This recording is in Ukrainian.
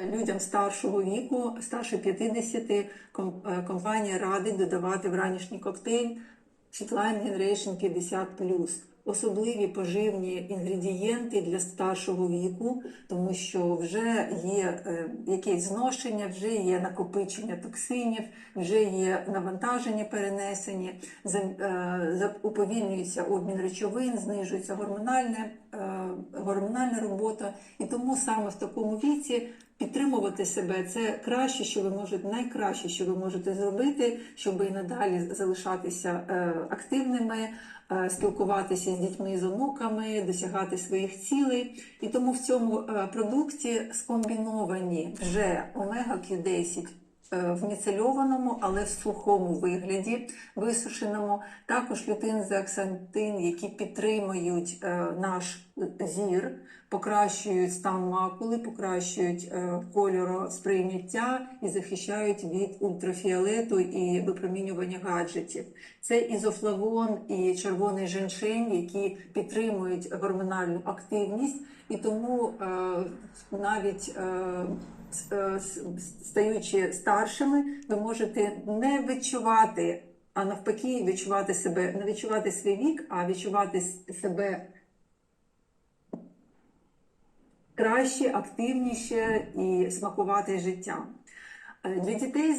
Людям старшого віку, старше 50, ком- е, компанія радить додавати в ранішній коктейль Fitline Generation 50+. Особливі поживні інгредієнти для старшого віку, тому що вже є е, якесь зношення, вже є накопичення токсинів, вже є навантаження перенесені, е, уповільнюється обмін речовин, знижується гормональне, е, гормональна робота. І тому саме в такому віці підтримувати себе це краще, що ви можете, найкраще, що ви можете зробити, щоб і надалі залишатися активними, спілкуватися з дітьми, з онуками, досягати своїх цілей. І тому в цьому е, продукті скомбіновані вже омега Q10 е, в міцельованому, але в сухому вигляді, висушеному, також лютин зеаксантин, які підтримують е, наш зір, покращують стан макули, покращують е, кольоросприйняття і захищають від ультрафіолету і випромінювання гаджетів. Це ізофлавон і червоний женшень, які підтримують гормональну активність, і тому е, навіть е, е, стаючи старшими, ви можете не відчувати, а навпаки, відчувати себе, не відчувати свій вік, а відчувати себе краще, активніше і смакувати життям. Е, Для дітей,